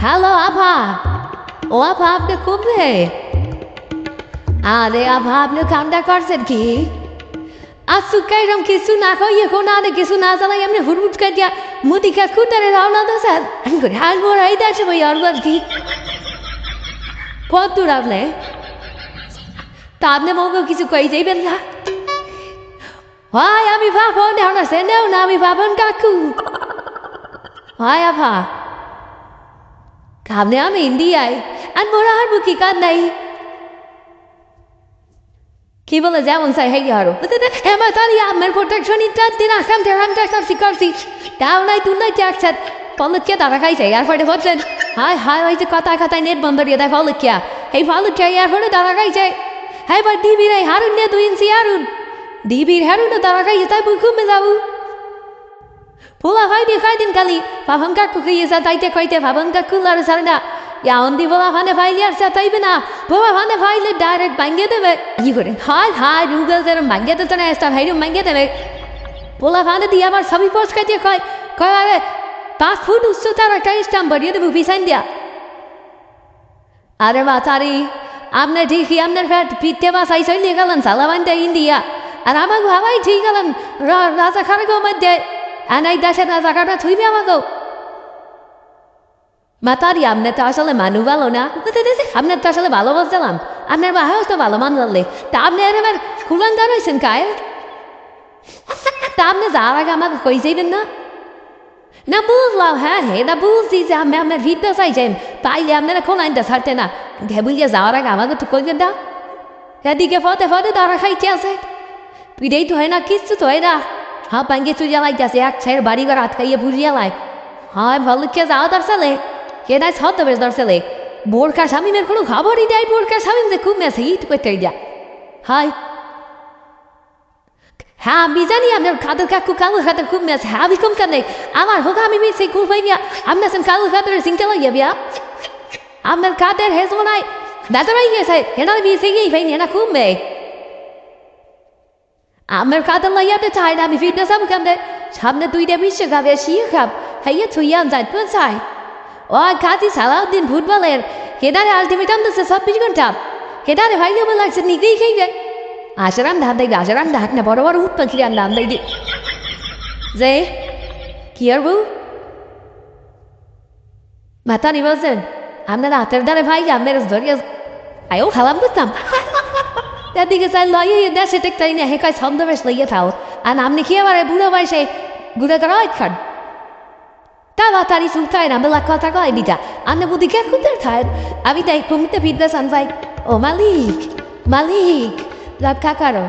Hello আভা ও আভা আপনি কমবে আরে আভা আপনি কামটা করছেন কি? আজ সুকাইরাম কিছু না খাইয়ে কোনো আরে কিছু না জানাই আপনি হুটহুট করে দিয়া মুদি খা কুতারে রওনা আমি করে হাল মোর এই দেশে ভাই আর বল কি? কত দূর আপনি। তা আপনি মগে কিছু কই যাইবেন না। হয় আমি ভাবন এখন আছে নেও না, আমি ভাবন কাকু। হয় আভা কামনে আমি ইন্ডিয়ায় আর মোরা আর বুকি কান নাই কি বলে যেমন চাই হেগে আরও এবার তাহলে আমার প্রোটেকশন ইত্যাদি দিন আসাম টেরাম টেরাম শিকারছি তাও নাই তুই নাই ট্যাক্সার পলকে তারা খাইছে ফলে হচ্ছেন হাই হাই হয়েছে কথা কথায় নেট বন্ধ দিয়ে দেয় ফলকিয়া এই আর ফলে তারা খাইছে হ্যাঁ এবার ডিবির এই হারুন নিয়ে দুই ইঞ্চি হারুন ডিবির হারুন তারা খাইছে তাই বুক ঘুমে যাব পোলা ভাই দিয়ে খাই দিন খালি ভাবন কাকু খাইয়েছে তাইতে খাইতে ভাবন কাকু লার সারে না ইয়াওন্দি বলা ভানে ভাইলে আর চাইবে না বাবা ভানে ভাইলে ডাইরেক্ট ভাঙ্গে দেবে কি করে হাই হাই রুগল যেন ভাঙ্গে দিতে না এসটা ভাইরু ভাঙ্গে দেবে পোলা ভানে দিয়ে আবার সবই পোস্ট খাইতে কয় কয় আরে পাঁচ ফুট উচ্চতার একটা স্টাম্প বাড়িয়ে দেবো পিছাইন দিয়া আরে বাতারি আপনার ঠিকই আপনার ফ্যাট পিঠে বাসাই চলে গেলেন সালামানটা ইন্ডিয়া আর আমাকে ভাবাই ঠিক গেলেন রাজা খারাপ মধ্যে আর দেশের রাজা খাটা থুইবে আমাকেও মাতারি আপনার তো আসলে মানু ভালো না আপনার তো আসলে ভালো বলছিলাম আপনার বাহাও তো ভালো মান বললে তা আপনি এবার খুলাঙ্গার হয়েছেন কায় তা আপনি যাওয়ার আগে আমাকে কই যাইবেন না না বুঝলাম হ্যাঁ হ্যাঁ এটা বুঝছি যে আমি আপনার ভিড়তে চাইছেন পাইলে আপনারা কোন আইনটা ছাড়তে না ঘেবুলিয়ে যাওয়ার আগে আমাকে তো কইবেন না এদিকে ফতে ফতে তারা খাইতে আছে পিড়েই তো হয় না কিচ্ছু তো হয় না হ্যাঁ পাঙ্গে চুরিয়া লাগতেছে এক ছেড়ে বাড়ি ঘর আটকাইয়ে বুঝিয়া লাই হ্যাঁ ভালো কে যাওয়া দরসালে কে নাই ছত বেশ দরসালে বোরকা স্বামীমের কোনো খবরই দেয় বোরকা স্বামীম যে খুব মেসে ইট করতে যা হাই হ্যাঁ আমি জানি আপনার খাদর কাকু কালু খাদর খুব মেসে হ্যাঁ আমি কম কানে আমার হোক আমি মিসে খুব হইনি আপনার সঙ্গে কালু খাদর সিংতে লাগিয়ে বিয়া আপনার খাদের হেস মনাই দাদারাই গেছে হেনার মিসে গিয়ে ভাই হেনা খুব মেয়ে না আমি ফিটনেস আমি কামে সামনে দুইটা বিশ্ব খাবে শিয়ে খাব হাইয়া থুইয়া যাই তো চাই ও কাজী সালাউদ্দিন ফুটবলের কেদারে আলটিমেটাম দিচ্ছে চব্বিশ ঘণ্টা কেদারে ভাইলে বলে লাগছে নিগেই খাইবে আশারাম ধান দেখবে আশারাম ধাক না বড় বড় উঠ পাখি আর নাম দেখবি যে কি আর বউ মাথা নি বলছেন আপনার হাতের দ্বারে ভাই আপনার ধরিয়া আয়ও খালাম করতাম এদিকে চাই লয়ে দেশে টেকতাই না হেকায় ছন্দবেশ লইয়ে থাও। আর আমনি কি আবার বুড়ো বয়সে গুড়ে করা খান তাড়াতাড়ি সুলতায় না, বেলা কথা কয় বিটা আপনি বুদ্ধি কে খুঁজে থায়? আমি তাই কুমিতে ফিরতে সান ও মালিক মালিক, লাভ কাকারো।